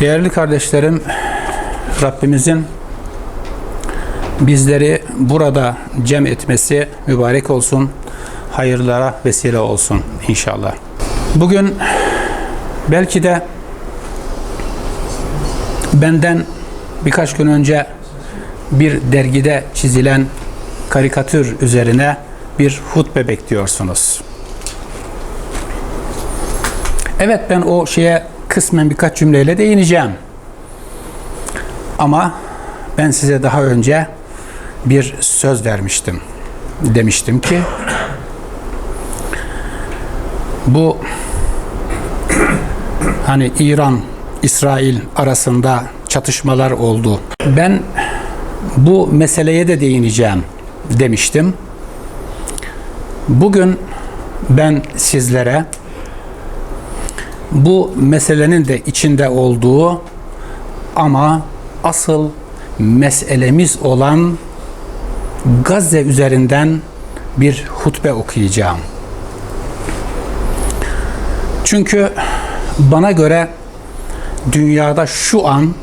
Değerli kardeşlerim, Rabbimizin bizleri burada cem etmesi mübarek olsun, hayırlara vesile olsun inşallah. Bugün belki de benden birkaç gün önce bir dergide çizilen karikatür üzerine bir hutbe bekliyorsunuz. Evet ben o şeye kısmen birkaç cümleyle değineceğim. Ama ben size daha önce bir söz vermiştim. Demiştim ki bu hani İran İsrail arasında çatışmalar oldu. Ben bu meseleye de değineceğim demiştim. Bugün ben sizlere bu meselenin de içinde olduğu ama asıl meselemiz olan Gazze üzerinden bir hutbe okuyacağım. Çünkü bana göre dünyada şu an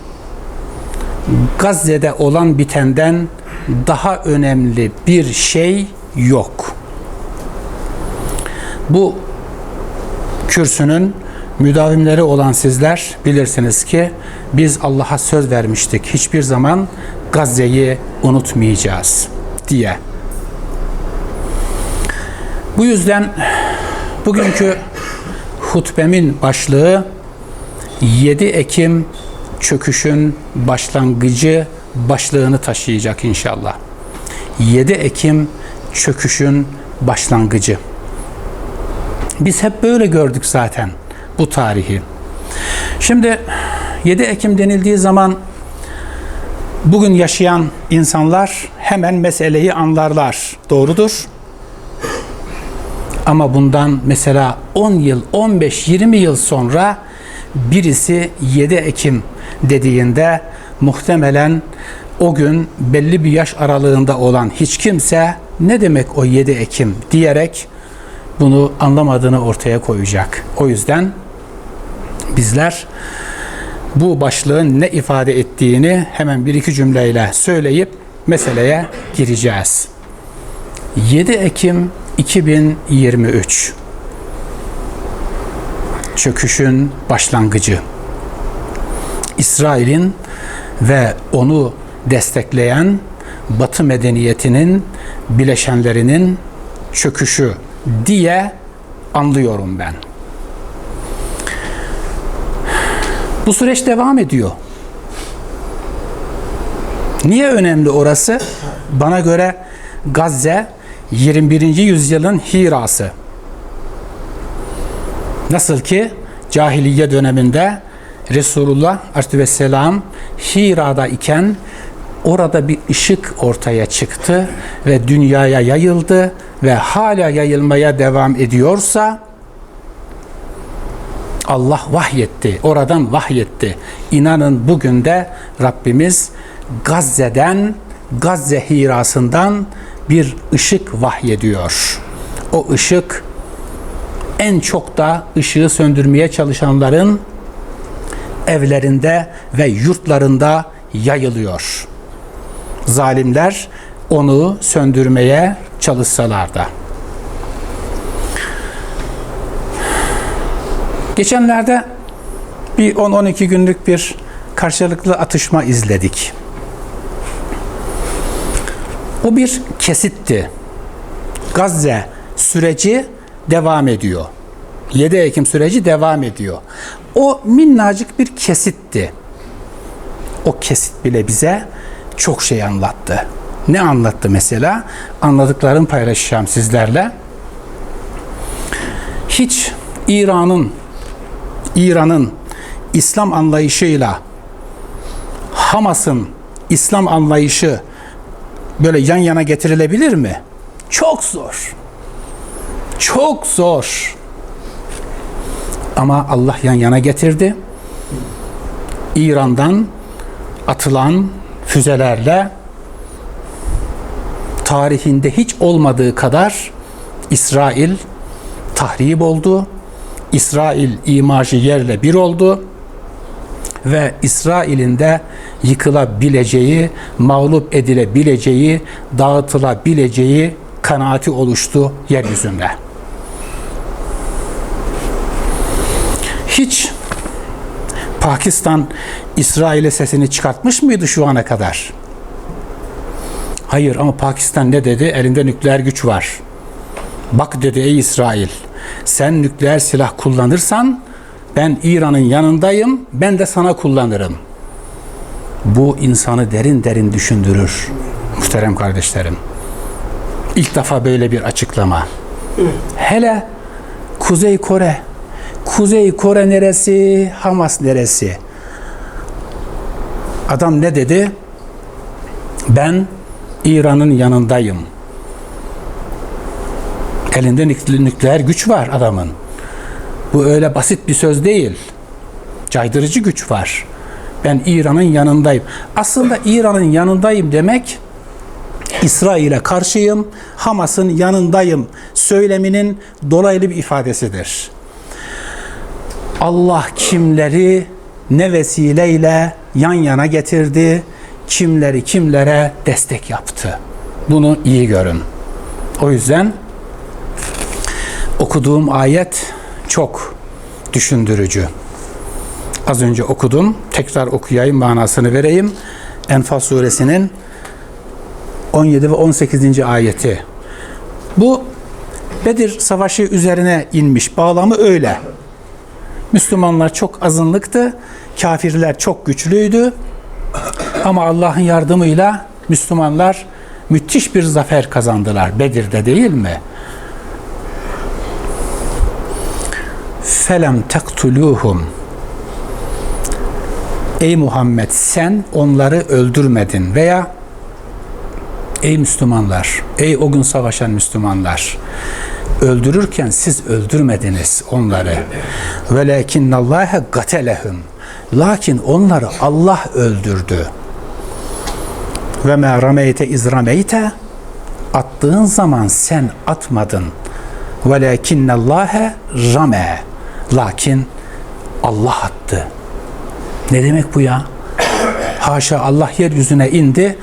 Gazze'de olan bitenden daha önemli bir şey yok. Bu kürsünün müdavimleri olan sizler bilirsiniz ki biz Allah'a söz vermiştik. Hiçbir zaman Gazze'yi unutmayacağız diye. Bu yüzden bugünkü hutbemin başlığı 7 Ekim çöküşün başlangıcı başlığını taşıyacak inşallah. 7 Ekim çöküşün başlangıcı. Biz hep böyle gördük zaten bu tarihi. Şimdi 7 Ekim denildiği zaman bugün yaşayan insanlar hemen meseleyi anlarlar. Doğrudur. Ama bundan mesela 10 yıl, 15, 20 yıl sonra birisi 7 Ekim dediğinde muhtemelen o gün belli bir yaş aralığında olan hiç kimse ne demek o 7 Ekim diyerek bunu anlamadığını ortaya koyacak. O yüzden bizler bu başlığın ne ifade ettiğini hemen bir iki cümleyle söyleyip meseleye gireceğiz. 7 Ekim 2023 çöküşün başlangıcı. İsrail'in ve onu destekleyen Batı medeniyetinin bileşenlerinin çöküşü diye anlıyorum ben. Bu süreç devam ediyor. Niye önemli orası? Bana göre Gazze 21. yüzyılın Hira'sı. Nasıl ki cahiliye döneminde Resulullah Aleyhisselam Hira'da iken orada bir ışık ortaya çıktı ve dünyaya yayıldı ve hala yayılmaya devam ediyorsa Allah vahyetti. Oradan vahyetti. İnanın bugün de Rabbimiz Gazze'den, Gazze hirasından bir ışık vahyediyor. O ışık en çok da ışığı söndürmeye çalışanların evlerinde ve yurtlarında yayılıyor. Zalimler onu söndürmeye çalışsalar da. Geçenlerde bir 10-12 günlük bir karşılıklı atışma izledik. O bir kesitti. Gazze süreci devam ediyor. 7 Ekim süreci devam ediyor. O minnacık bir kesitti. O kesit bile bize çok şey anlattı. Ne anlattı mesela? Anladıklarımı paylaşacağım sizlerle. Hiç İran'ın İran'ın İslam anlayışıyla Hamas'ın İslam anlayışı böyle yan yana getirilebilir mi? Çok zor. Çok zor. Ama Allah yan yana getirdi. İran'dan atılan füzelerle tarihinde hiç olmadığı kadar İsrail tahrip oldu. İsrail imajı yerle bir oldu ve İsrail'in de yıkılabileceği, mağlup edilebileceği, dağıtılabileceği kanaati oluştu yeryüzünde. Hiç Pakistan İsrail'e sesini çıkartmış mıydı şu ana kadar? Hayır ama Pakistan ne dedi? Elinde nükleer güç var. Bak dedi ey İsrail, sen nükleer silah kullanırsan ben İran'ın yanındayım, ben de sana kullanırım. Bu insanı derin derin düşündürür muhterem kardeşlerim. İlk defa böyle bir açıklama. Hele Kuzey Kore. Kuzey Kore neresi? Hamas neresi? Adam ne dedi? Ben İran'ın yanındayım. Elinde nükle- nükleer güç var adamın. Bu öyle basit bir söz değil. Caydırıcı güç var. Ben İran'ın yanındayım. Aslında İran'ın yanındayım demek İsrail'e karşıyım, Hamas'ın yanındayım söyleminin dolaylı bir ifadesidir. Allah kimleri ne vesileyle yan yana getirdi, kimleri kimlere destek yaptı. Bunu iyi görün. O yüzden okuduğum ayet çok düşündürücü. Az önce okudum. Tekrar okuyayım, manasını vereyim. Enfal suresinin 17 ve 18. ayeti. Bu Bedir Savaşı üzerine inmiş. Bağlamı öyle. Müslümanlar çok azınlıktı. Kafirler çok güçlüydü. Ama Allah'ın yardımıyla Müslümanlar müthiş bir zafer kazandılar. Bedir'de değil mi? Felem tektuluhum Ey Muhammed sen onları öldürmedin veya Ey Müslümanlar, ey o gün savaşan Müslümanlar öldürürken siz öldürmediniz onları. Velakinnallâhe gatelehum. Lakin onları Allah öldürdü. Ve me rameyte iz rameyte attığın zaman sen atmadın. Velakinnallâhe rame. Lakin Allah attı. Ne demek bu ya? Haşa Allah yeryüzüne indi.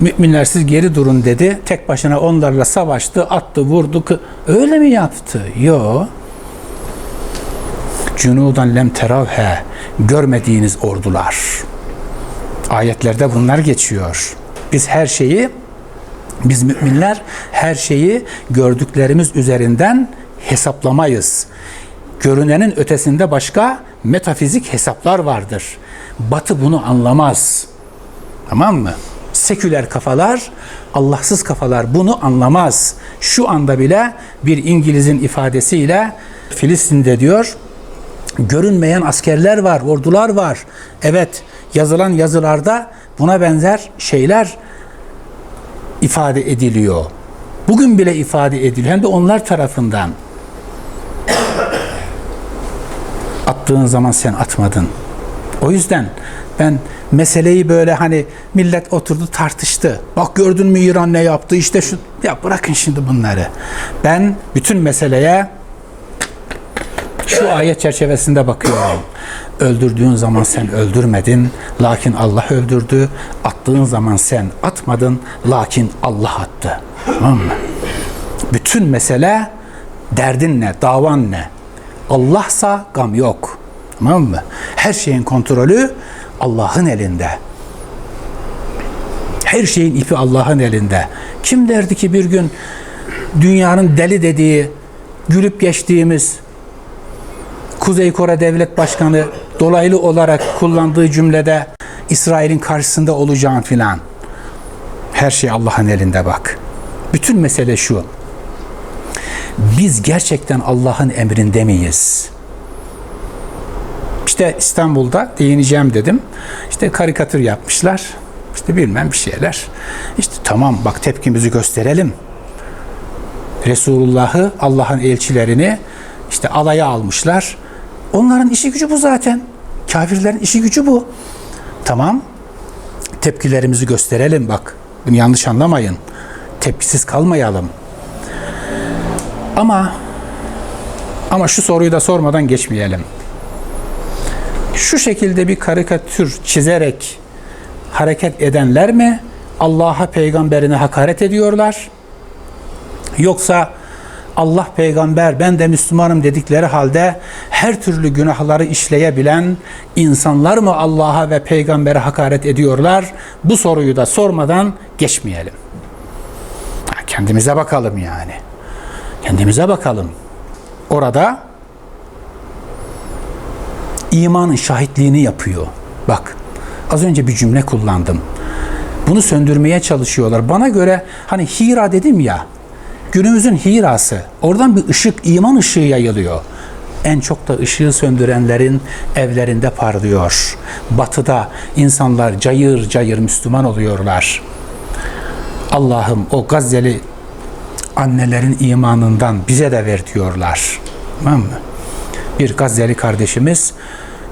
Müminler siz geri durun dedi. Tek başına onlarla savaştı, attı, vurdu. Öyle mi yaptı? Yo. Cunudan lem teravhe. Görmediğiniz ordular. Ayetlerde bunlar geçiyor. Biz her şeyi biz müminler her şeyi gördüklerimiz üzerinden hesaplamayız. Görünenin ötesinde başka metafizik hesaplar vardır. Batı bunu anlamaz. Tamam mı? Seküler kafalar, Allahsız kafalar bunu anlamaz. Şu anda bile bir İngiliz'in ifadesiyle Filistin'de diyor, görünmeyen askerler var, ordular var. Evet, yazılan yazılarda buna benzer şeyler ifade ediliyor. Bugün bile ifade ediliyor. Hem de onlar tarafından. Attığın zaman sen atmadın. O yüzden ben meseleyi böyle hani millet oturdu tartıştı. Bak gördün mü İran ne yaptı işte şu ya bırakın şimdi bunları. Ben bütün meseleye şu ayet çerçevesinde bakıyorum. Öldürdüğün zaman sen öldürmedin, lakin Allah öldürdü. Attığın zaman sen atmadın, lakin Allah attı. Tamam mı? Bütün mesele derdin ne, davan ne? Allah'sa gam yok. Tamam mı? Her şeyin kontrolü Allah'ın elinde. Her şeyin ipi Allah'ın elinde. Kim derdi ki bir gün dünyanın deli dediği, gülüp geçtiğimiz Kuzey Kore Devlet Başkanı dolaylı olarak kullandığı cümlede İsrail'in karşısında olacağım filan. Her şey Allah'ın elinde bak. Bütün mesele şu. Biz gerçekten Allah'ın emrinde miyiz? İşte İstanbul'da değineceğim dedim. İşte karikatür yapmışlar. İşte bilmem bir şeyler. İşte tamam bak tepkimizi gösterelim. Resulullah'ı, Allah'ın elçilerini işte alaya almışlar. Onların işi gücü bu zaten. Kafirlerin işi gücü bu. Tamam. Tepkilerimizi gösterelim bak. Bunu yanlış anlamayın. Tepkisiz kalmayalım. Ama ama şu soruyu da sormadan geçmeyelim. şu şekilde bir karikatür çizerek hareket edenler mi Allah'a peygamberine hakaret ediyorlar? Yoksa Allah peygamber ben de Müslümanım dedikleri halde her türlü günahları işleyebilen insanlar mı Allah'a ve peygambere hakaret ediyorlar? Bu soruyu da sormadan geçmeyelim. Kendimize bakalım yani. Kendimize bakalım. Orada imanın şahitliğini yapıyor. Bak az önce bir cümle kullandım. Bunu söndürmeye çalışıyorlar. Bana göre hani Hira dedim ya günümüzün Hira'sı. Oradan bir ışık, iman ışığı yayılıyor. En çok da ışığı söndürenlerin evlerinde parlıyor. Batıda insanlar cayır cayır Müslüman oluyorlar. Allah'ım o Gazze'li annelerin imanından bize de ver diyorlar. Tamam mı? Bir Gazze'li kardeşimiz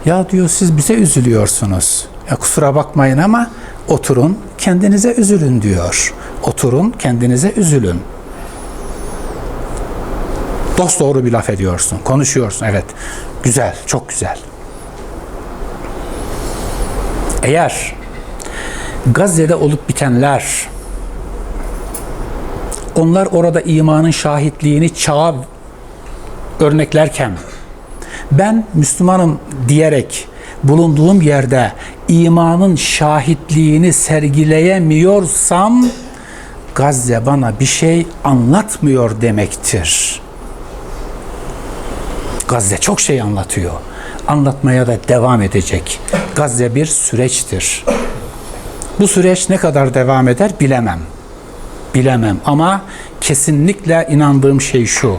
ya diyor siz bize üzülüyorsunuz. Ya kusura bakmayın ama oturun kendinize üzülün diyor. Oturun kendinize üzülün. Dost doğru bir laf ediyorsun. Konuşuyorsun. Evet. Güzel. Çok güzel. Eğer Gazze'de olup bitenler onlar orada imanın şahitliğini çağa örneklerken ben Müslümanım diyerek bulunduğum yerde imanın şahitliğini sergileyemiyorsam Gazze bana bir şey anlatmıyor demektir. Gazze çok şey anlatıyor. Anlatmaya da devam edecek. Gazze bir süreçtir. Bu süreç ne kadar devam eder bilemem. Bilemem ama kesinlikle inandığım şey şu.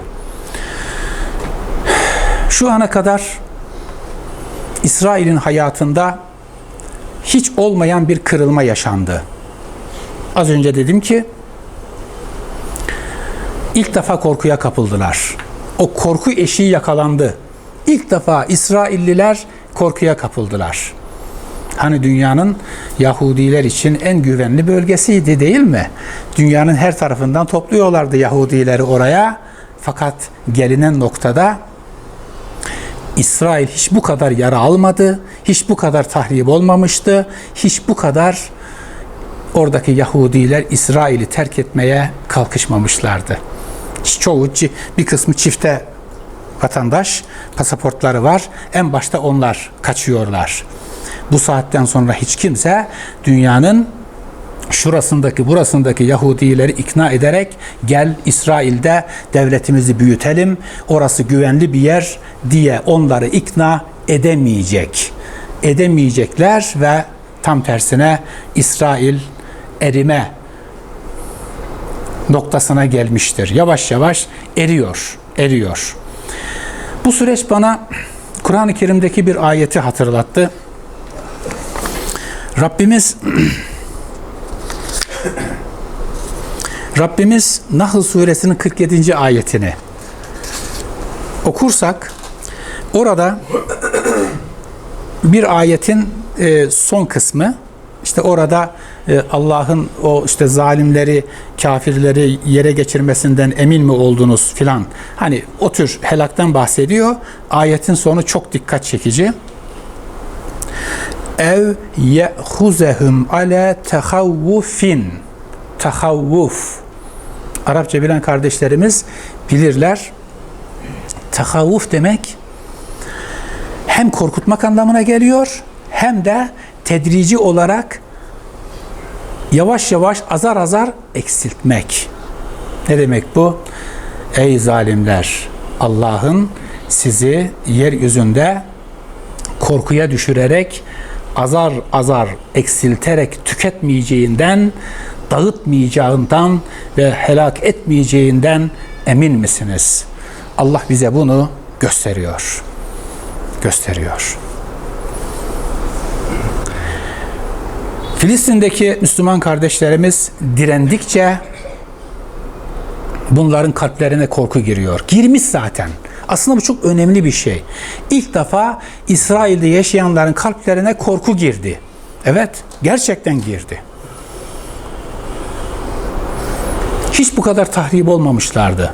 Şu ana kadar İsrail'in hayatında hiç olmayan bir kırılma yaşandı. Az önce dedim ki ilk defa korkuya kapıldılar. O korku eşiği yakalandı. İlk defa İsrailliler korkuya kapıldılar. Hani dünyanın Yahudiler için en güvenli bölgesiydi değil mi? Dünyanın her tarafından topluyorlardı Yahudileri oraya. Fakat gelinen noktada İsrail hiç bu kadar yara almadı, hiç bu kadar tahrip olmamıştı, hiç bu kadar oradaki Yahudiler İsrail'i terk etmeye kalkışmamışlardı. Çoğu bir kısmı çifte vatandaş pasaportları var. En başta onlar kaçıyorlar. Bu saatten sonra hiç kimse dünyanın şurasındaki burasındaki Yahudileri ikna ederek gel İsrail'de devletimizi büyütelim orası güvenli bir yer diye onları ikna edemeyecek. Edemeyecekler ve tam tersine İsrail erime noktasına gelmiştir. Yavaş yavaş eriyor, eriyor. Bu süreç bana Kur'an-ı Kerim'deki bir ayeti hatırlattı. Rabbimiz Rabbimiz Nahl suresinin 47. ayetini okursak orada bir ayetin e, son kısmı işte orada e, Allah'ın o işte zalimleri, kafirleri yere geçirmesinden emin mi oldunuz filan. Hani o tür helaktan bahsediyor. Ayetin sonu çok dikkat çekici. Ev ye'huzehum ale tehavvufin. Tehavvuf. Arapça bilen kardeşlerimiz bilirler. Tehavvuf demek hem korkutmak anlamına geliyor hem de tedrici olarak yavaş yavaş azar azar eksiltmek. Ne demek bu? Ey zalimler! Allah'ın sizi yeryüzünde korkuya düşürerek azar azar eksilterek tüketmeyeceğinden, dağıtmayacağından ve helak etmeyeceğinden emin misiniz? Allah bize bunu gösteriyor. Gösteriyor. Filistin'deki Müslüman kardeşlerimiz direndikçe bunların kalplerine korku giriyor. Girmiş zaten. Aslında bu çok önemli bir şey. İlk defa İsrail'de yaşayanların kalplerine korku girdi. Evet, gerçekten girdi. Hiç bu kadar tahrip olmamışlardı.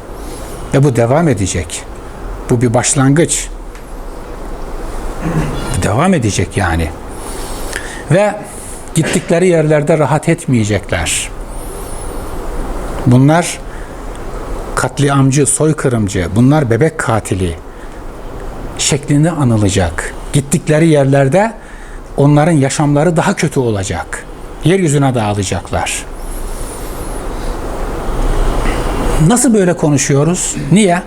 Ve bu devam edecek. Bu bir başlangıç. Devam edecek yani. Ve gittikleri yerlerde rahat etmeyecekler. Bunlar katliamcı, soykırımcı, bunlar bebek katili şeklinde anılacak. Gittikleri yerlerde onların yaşamları daha kötü olacak. Yeryüzüne dağılacaklar. Nasıl böyle konuşuyoruz? Niye?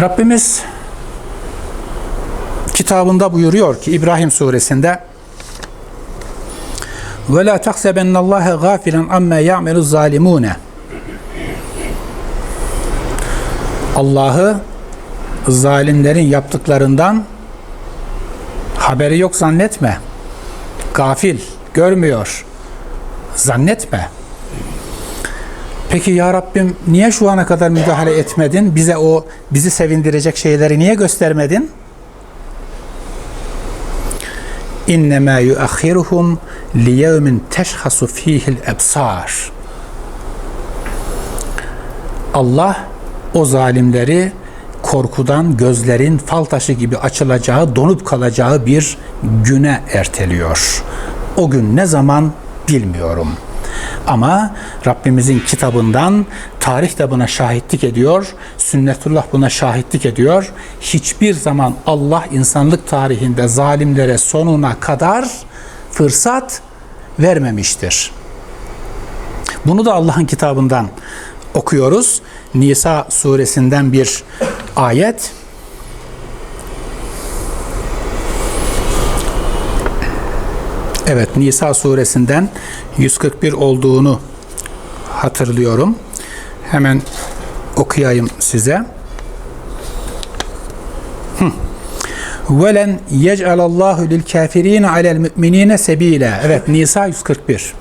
Rabbimiz kitabında buyuruyor ki İbrahim suresinde ve la tahsebennallaha gafilen amma ya'melu zalimune Allah'ı zalimlerin yaptıklarından haberi yok zannetme. Gafil, görmüyor. Zannetme. Peki ya Rabbim niye şu ana kadar müdahale etmedin? Bize o bizi sevindirecek şeyleri niye göstermedin? İnnemâ yuakhiruhum liyevmin teşhasu fihil. Allah o zalimleri korkudan gözlerin fal taşı gibi açılacağı, donup kalacağı bir güne erteliyor. O gün ne zaman bilmiyorum. Ama Rabbimizin kitabından tarih de buna şahitlik ediyor. Sünnetullah buna şahitlik ediyor. Hiçbir zaman Allah insanlık tarihinde zalimlere sonuna kadar fırsat vermemiştir. Bunu da Allah'ın kitabından okuyoruz. Nisa suresinden bir ayet. Evet Nisa suresinden 141 olduğunu hatırlıyorum. Hemen okuyayım size. Velen yec'alallahu lil kafirine alel müminine sebile. Evet Nisa 141.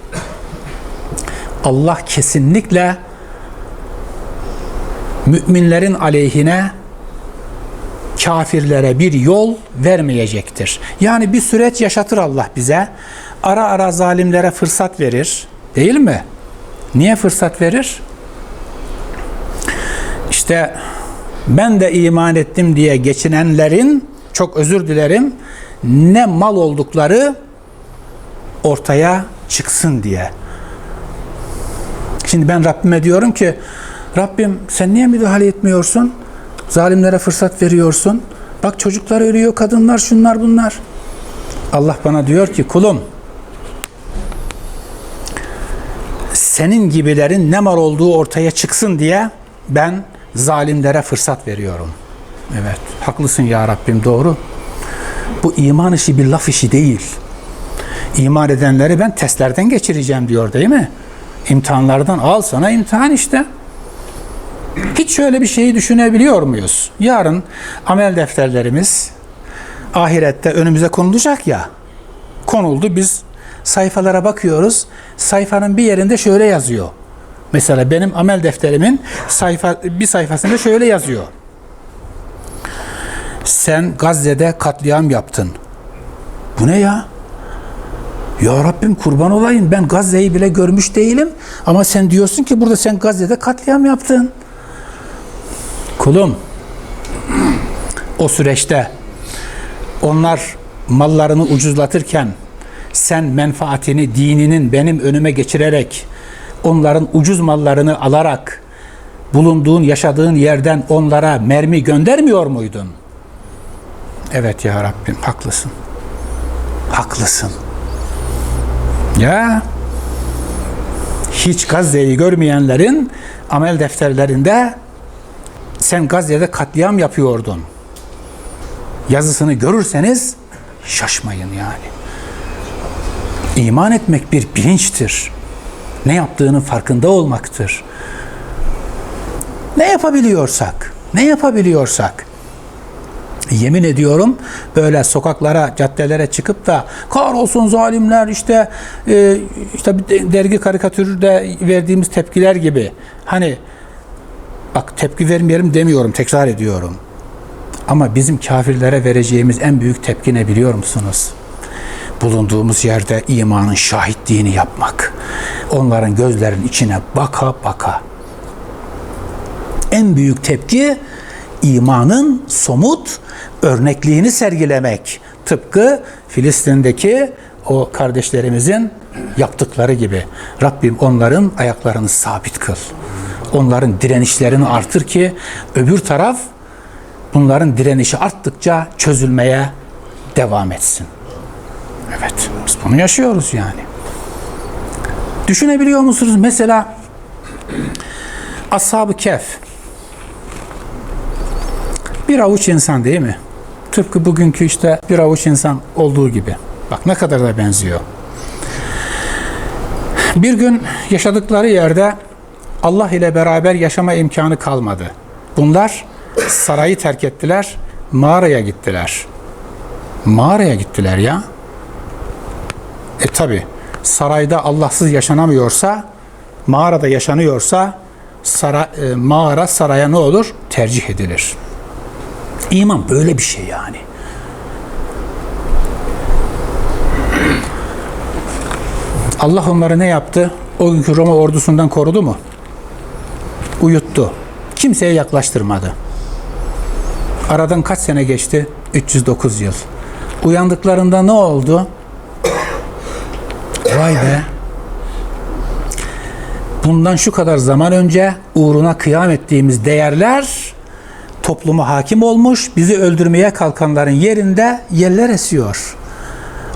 Allah kesinlikle müminlerin aleyhine kafirlere bir yol vermeyecektir. Yani bir süreç yaşatır Allah bize. Ara ara zalimlere fırsat verir. Değil mi? Niye fırsat verir? İşte ben de iman ettim diye geçinenlerin çok özür dilerim ne mal oldukları ortaya çıksın diye. Şimdi ben Rabbime diyorum ki Rabbim sen niye müdahale etmiyorsun? Zalimlere fırsat veriyorsun. Bak çocuklar ölüyor, kadınlar, şunlar bunlar. Allah bana diyor ki kulum senin gibilerin ne mal olduğu ortaya çıksın diye ben zalimlere fırsat veriyorum. Evet, haklısın ya Rabbim doğru. Bu iman işi bir laf işi değil. İman edenleri ben testlerden geçireceğim diyor değil mi? İmtihanlardan al sana imtihan işte. Hiç şöyle bir şeyi düşünebiliyor muyuz? Yarın amel defterlerimiz ahirette önümüze konulacak ya. Konuldu biz sayfalara bakıyoruz. Sayfanın bir yerinde şöyle yazıyor. Mesela benim amel defterimin sayfa bir sayfasında şöyle yazıyor. Sen Gazze'de katliam yaptın. Bu ne ya? Ya Rabbim kurban olayım ben Gazze'yi bile görmüş değilim ama sen diyorsun ki burada sen Gazze'de katliam yaptın. Kulum o süreçte onlar mallarını ucuzlatırken sen menfaatini dininin benim önüme geçirerek onların ucuz mallarını alarak bulunduğun yaşadığın yerden onlara mermi göndermiyor muydun? Evet ya Rabbim haklısın. Haklısın. Ya hiç Gazze'yi görmeyenlerin amel defterlerinde sen Gazze'de katliam yapıyordun. Yazısını görürseniz şaşmayın yani. İman etmek bir bilinçtir. Ne yaptığının farkında olmaktır. Ne yapabiliyorsak, ne yapabiliyorsak yemin ediyorum böyle sokaklara, caddelere çıkıp da kahrolsun zalimler işte e, işte dergi karikatürde verdiğimiz tepkiler gibi hani bak tepki vermeyelim demiyorum tekrar ediyorum. Ama bizim kafirlere vereceğimiz en büyük tepki ne biliyor musunuz? Bulunduğumuz yerde imanın şahitliğini yapmak. Onların gözlerinin içine baka baka. En büyük tepki imanın somut örnekliğini sergilemek. Tıpkı Filistin'deki o kardeşlerimizin yaptıkları gibi. Rabbim onların ayaklarını sabit kıl. Onların direnişlerini artır ki öbür taraf bunların direnişi arttıkça çözülmeye devam etsin. Evet, biz bunu yaşıyoruz yani. Düşünebiliyor musunuz? Mesela Ashab-ı Kehf bir avuç insan değil mi? Tıpkı bugünkü işte bir avuç insan olduğu gibi. Bak ne kadar da benziyor. Bir gün yaşadıkları yerde Allah ile beraber yaşama imkanı kalmadı. Bunlar sarayı terk ettiler, mağaraya gittiler. Mağaraya gittiler ya. E tabi sarayda Allahsız yaşanamıyorsa, mağarada yaşanıyorsa sara, e, mağara saraya ne olur? Tercih edilir. İman böyle bir şey yani. Allah onları ne yaptı? O günkü Roma ordusundan korudu mu? Uyuttu. Kimseye yaklaştırmadı. Aradan kaç sene geçti? 309 yıl. Uyandıklarında ne oldu? Vay be. Bundan şu kadar zaman önce uğruna kıyam ettiğimiz değerler topluma hakim olmuş, bizi öldürmeye kalkanların yerinde yeller esiyor.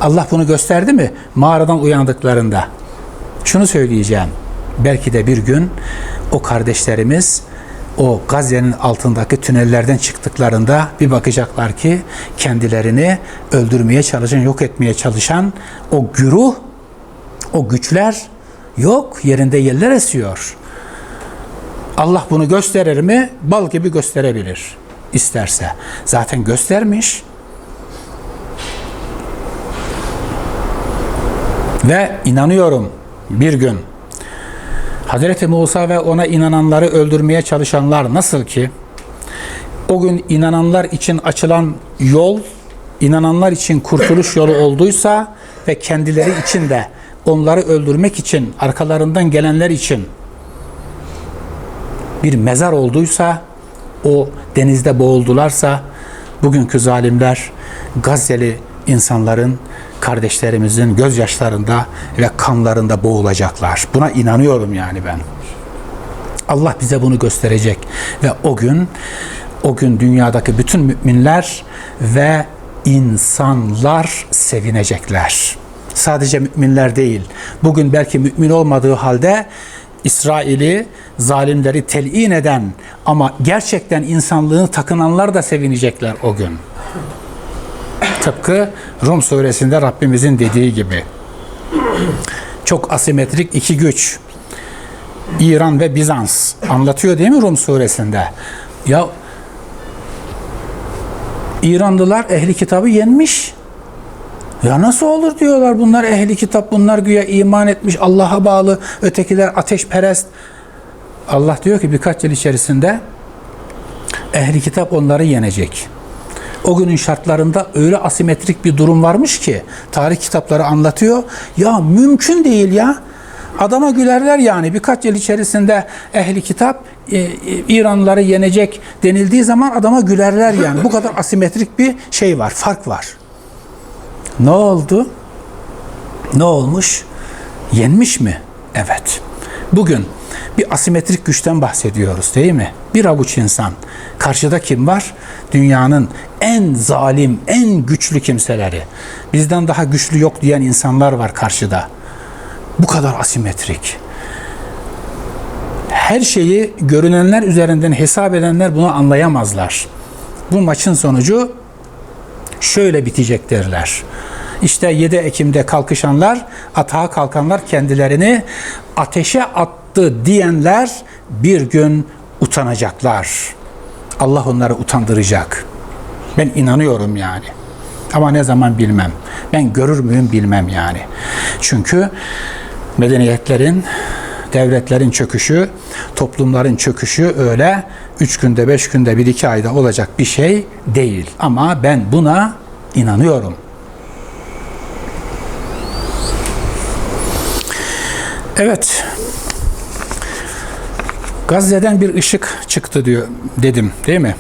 Allah bunu gösterdi mi? Mağaradan uyandıklarında. Şunu söyleyeceğim. Belki de bir gün o kardeşlerimiz o Gazze'nin altındaki tünellerden çıktıklarında bir bakacaklar ki kendilerini öldürmeye çalışan, yok etmeye çalışan o güruh, o güçler yok, yerinde yeller esiyor. Allah bunu gösterir mi? Bal gibi gösterebilir isterse. Zaten göstermiş. Ve inanıyorum bir gün Hazreti Musa ve ona inananları öldürmeye çalışanlar nasıl ki? O gün inananlar için açılan yol inananlar için kurtuluş yolu olduysa ve kendileri için de onları öldürmek için arkalarından gelenler için bir mezar olduysa o denizde boğuldularsa bugünkü zalimler Gazze'li insanların kardeşlerimizin gözyaşlarında ve kanlarında boğulacaklar. Buna inanıyorum yani ben. Allah bize bunu gösterecek ve o gün o gün dünyadaki bütün müminler ve insanlar sevinecekler. Sadece müminler değil. Bugün belki mümin olmadığı halde İsrail'i zalimleri telin eden ama gerçekten insanlığını takınanlar da sevinecekler o gün. Tıpkı Rum suresinde Rabbimizin dediği gibi. Çok asimetrik iki güç. İran ve Bizans anlatıyor değil mi Rum suresinde? Ya İranlılar ehli kitabı yenmiş. Ya nasıl olur diyorlar bunlar ehli kitap, bunlar güya iman etmiş, Allah'a bağlı, ötekiler ateşperest. Allah diyor ki birkaç yıl içerisinde ehli kitap onları yenecek. O günün şartlarında öyle asimetrik bir durum varmış ki tarih kitapları anlatıyor. Ya mümkün değil ya. Adama gülerler yani birkaç yıl içerisinde ehli kitap e, e, İranlıları yenecek denildiği zaman adama gülerler yani. Bu kadar asimetrik bir şey var, fark var. Ne oldu? Ne olmuş? Yenmiş mi? Evet. Bugün bir asimetrik güçten bahsediyoruz değil mi? Bir avuç insan. Karşıda kim var? Dünyanın en zalim, en güçlü kimseleri. Bizden daha güçlü yok diyen insanlar var karşıda. Bu kadar asimetrik. Her şeyi görünenler üzerinden hesap edenler bunu anlayamazlar. Bu maçın sonucu şöyle bitecek derler. İşte 7 Ekim'de kalkışanlar, atağa kalkanlar kendilerini ateşe attı diyenler bir gün utanacaklar. Allah onları utandıracak. Ben inanıyorum yani. Ama ne zaman bilmem. Ben görür müyüm bilmem yani. Çünkü medeniyetlerin, devletlerin çöküşü, toplumların çöküşü öyle üç günde, beş günde, bir iki ayda olacak bir şey değil. Ama ben buna inanıyorum. Evet. Gazze'den bir ışık çıktı diyor dedim değil mi?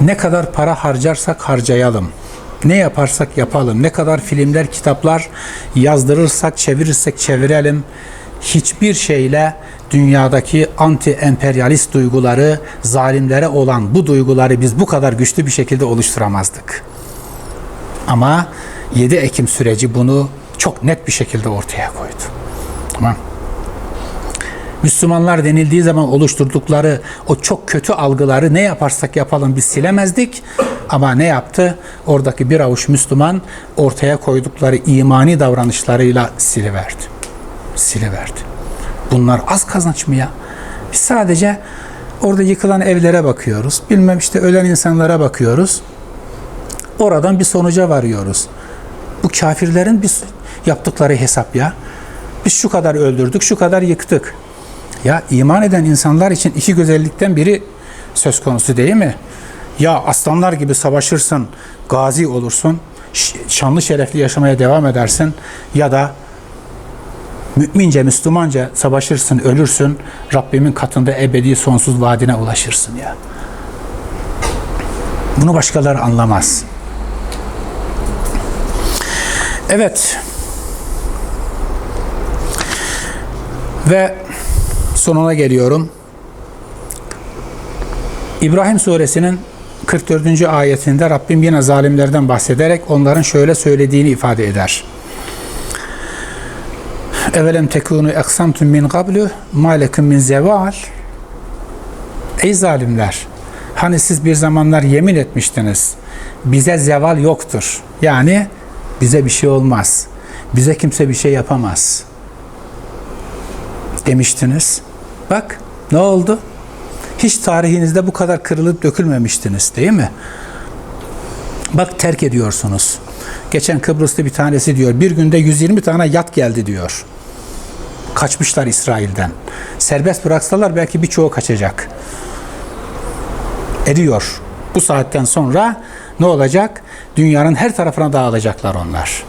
Ne kadar para harcarsak harcayalım. Ne yaparsak yapalım. Ne kadar filmler, kitaplar yazdırırsak, çevirirsek çevirelim. Hiçbir şeyle dünyadaki anti emperyalist duyguları, zalimlere olan bu duyguları biz bu kadar güçlü bir şekilde oluşturamazdık. Ama 7 Ekim süreci bunu çok net bir şekilde ortaya koydu. Tamam. Müslümanlar denildiği zaman oluşturdukları o çok kötü algıları ne yaparsak yapalım biz silemezdik. Ama ne yaptı? Oradaki bir avuç Müslüman ortaya koydukları imani davranışlarıyla siliverdi. Siliverdi. Bunlar az kazanç mı ya? Biz sadece orada yıkılan evlere bakıyoruz. Bilmem işte ölen insanlara bakıyoruz. Oradan bir sonuca varıyoruz. Bu kafirlerin biz yaptıkları hesap ya. Biz şu kadar öldürdük, şu kadar yıktık. Ya iman eden insanlar için iki güzellikten biri söz konusu değil mi? Ya aslanlar gibi savaşırsın, gazi olursun, şanlı şerefli yaşamaya devam edersin ya da mümince, Müslümanca savaşırsın, ölürsün, Rabbimin katında ebedi sonsuz vaadine ulaşırsın ya. Bunu başkaları anlamaz. Evet. Ve sonuna geliyorum. İbrahim suresinin 44. ayetinde Rabbim yine zalimlerden bahsederek onların şöyle söylediğini ifade eder. Evelem tekunu eksamtum min qablu ma min zeval Ey zalimler! Hani siz bir zamanlar yemin etmiştiniz. Bize zeval yoktur. Yani bize bir şey olmaz. Bize kimse bir şey yapamaz. Demiştiniz. Bak ne oldu? Hiç tarihinizde bu kadar kırılıp dökülmemiştiniz değil mi? Bak terk ediyorsunuz. Geçen Kıbrıs'ta bir tanesi diyor bir günde 120 tane yat geldi diyor. Kaçmışlar İsrail'den. Serbest bıraksalar belki birçoğu kaçacak. Ediyor. Bu saatten sonra ne olacak? Dünyanın her tarafına dağılacaklar onlar.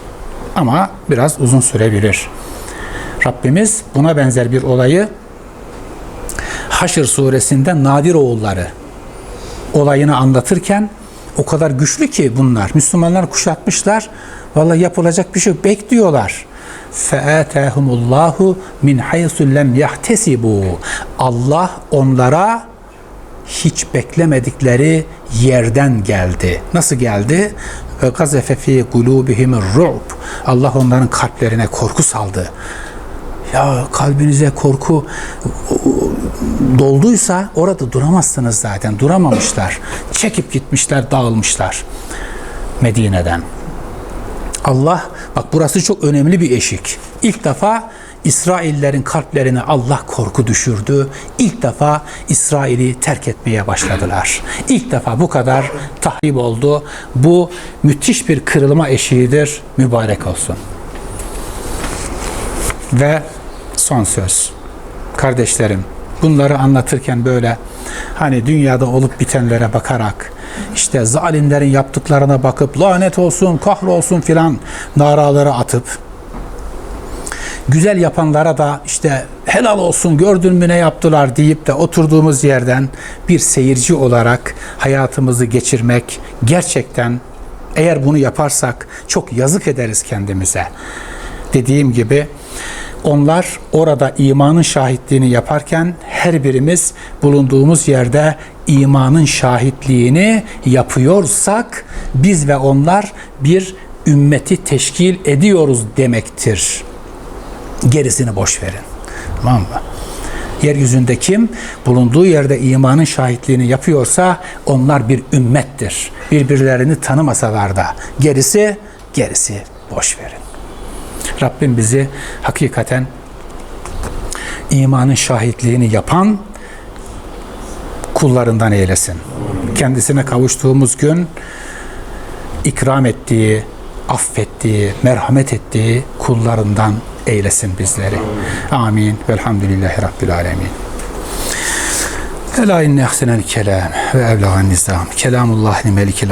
Ama biraz uzun sürebilir. Rabbimiz buna benzer bir olayı Haşr suresinde Nadir oğulları olayını anlatırken o kadar güçlü ki bunlar. Müslümanlar kuşatmışlar. Vallahi yapılacak bir şey yok. Bekliyorlar. فَاَتَاهُمُ اللّٰهُ مِنْ حَيْسُ لَمْ يَحْتَسِبُوا Allah onlara hiç beklemedikleri yerden geldi. Nasıl geldi? Ve gazefe fi kulubihim ru'b. Allah onların kalplerine korku saldı. Ya kalbinize korku dolduysa orada duramazsınız zaten. Duramamışlar. Çekip gitmişler, dağılmışlar Medine'den. Allah bak burası çok önemli bir eşik. İlk defa İsraillerin kalplerine Allah korku düşürdü. İlk defa İsrail'i terk etmeye başladılar. İlk defa bu kadar tahrip oldu. Bu müthiş bir kırılma eşiğidir. Mübarek olsun. Ve son söz. Kardeşlerim, bunları anlatırken böyle hani dünyada olup bitenlere bakarak işte zalimlerin yaptıklarına bakıp lanet olsun, kahrolsun filan naraları atıp güzel yapanlara da işte helal olsun gördün mü ne yaptılar deyip de oturduğumuz yerden bir seyirci olarak hayatımızı geçirmek gerçekten eğer bunu yaparsak çok yazık ederiz kendimize. Dediğim gibi onlar orada imanın şahitliğini yaparken her birimiz bulunduğumuz yerde imanın şahitliğini yapıyorsak biz ve onlar bir ümmeti teşkil ediyoruz demektir. Gerisini boş verin. Tamam mı? Yeryüzünde kim bulunduğu yerde imanın şahitliğini yapıyorsa onlar bir ümmettir. Birbirlerini tanımasalar da gerisi gerisi boş verin. Rabbim bizi hakikaten imanın şahitliğini yapan kullarından eylesin. Kendisine kavuştuğumuz gün ikram ettiği, affettiği, merhamet ettiği kullarından eylesin bizleri. Amin. Velhamdülillahi Rabbil Alemin. Ela inne ahsenel kelam ve evlagan nizam. Kelamullahi melikil